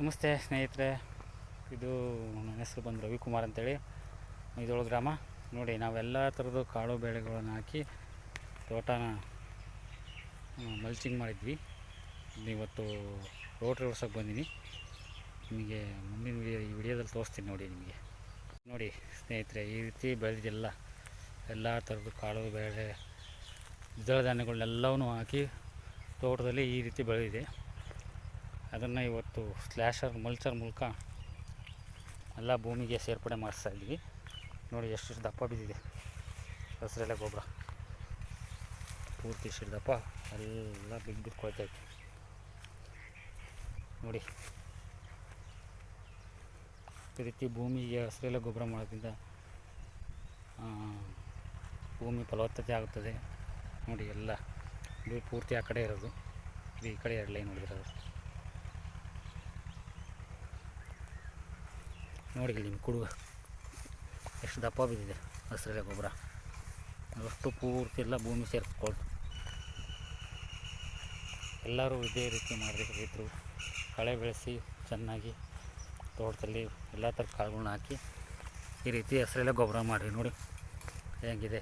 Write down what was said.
ನಮಸ್ತೆ ಸ್ನೇಹಿತರೆ, ಇದು ನನ್ನ ಹೆಸರು ಬಂದು ರವಿಕುಮಾರ್ ಅಂತೇಳಿ. ಇದೊಳ ಗ್ರಾಮ. ನೋಡಿ, ನಾವೆಲ್ಲ ಥರದ್ದು ಕಾಳು ಬೇಳೆಗಳನ್ನು ಹಾಕಿ ತೋಟನ ಮಲ್ಚಿಂಗ್ ಮಾಡಿದ್ವಿ. ಇವತ್ತು ರೋಟ್ರಿ ಓಡ್ಸೋಕೆ ಬಂದೀನಿ. ನಿಮಗೆ ಮುಂದಿನ ವಿಡಿಯೋ ಈ ವಿಡಿಯೋದಲ್ಲಿ ತೋರಿಸ್ತೀನಿ ನೋಡಿ ನಿಮಗೆ. ನೋಡಿ ಸ್ನೇಹಿತರೆ, ಈ ರೀತಿ ಬೆಳೆದಿಲ್ಲ ಎಲ್ಲ ಥರದ್ದು ಕಾಳು ಬೇಳೆ ದ್ವಿದಳ ಧಾನ್ಯಗಳನ್ನೆಲ್ಲವೂ ಹಾಕಿ ತೋಟದಲ್ಲಿ ಈ ರೀತಿ ಬೆಳೆದಿದೆ. ಅದನ್ನು ಇವತ್ತು ಸ್ಲ್ಯಾಶರ್ ಮಲ್ಚರ್ ಮೂಲಕ ಎಲ್ಲ ಭೂಮಿಗೆ ಸೇರ್ಪಡೆ ಮಾಡಿಸ್ತಾ ಇದ್ದೀವಿ. ನೋಡಿ ಎಷ್ಟು ದಪ್ಪ ಬಿದ್ದಿದೆ. ಹಸಿರೆಲೆ ಗೊಬ್ಬರ. ಪೂರ್ತಿ ಇಷ್ಟು ದಪ್ಪ ಎಲ್ಲ ಬಿದ್ದು ಇತ್ತು. ನೋಡಿ. ಈ ರೀತಿ ಭೂಮಿಗೆ ಹಸಿರೆಲೆ ಗೊಬ್ಬರ ಮಾಡೋದ್ರಿಂದ ಭೂಮಿ ಫಲವತ್ತತೆ ಆಗುತ್ತದೆ. ನೋಡಿ ಎಲ್ಲ. ಪೂರ್ತಿ ಆ ಕಡೆ ಇರೋದು. ಈ ಕಡೆ ಎರಡು ಲೈನ್ ಹೊಡೆದಿರೋದು ನೋಡಿ ಇಲ್ಲಿ ಕುಡುಗ. ಎಷ್ಟು ದಪ್ಪ ಬಿದ್ದಿದೆ ಹಸಿರೆಲೆ ಗೊಬ್ಬರ. ಅಷ್ಟು ಪೂರ್ತಿ ಎಲ್ಲ ಭೂಮಿ ಸೇರಿಸ್ಕೊಳ್ತು. ಎಲ್ಲರೂ ಇದೇ ರೀತಿ ಮಾಡಿದ್ರೆ ರೈತರು. ಕಳೆ ಬೆಳೆಸಿ ಚೆನ್ನಾಗಿ ತೋಟದಲ್ಲಿ ಎಲ್ಲ ಥರ ಕಾಳುಗಳನ್ನ ಹಾಕಿ ಈ ರೀತಿ ಹಸಿರೆಲೆ ಗೊಬ್ಬರ ಮಾಡಿರಿ ನೋಡಿ. ಹೇಗಿದೆ?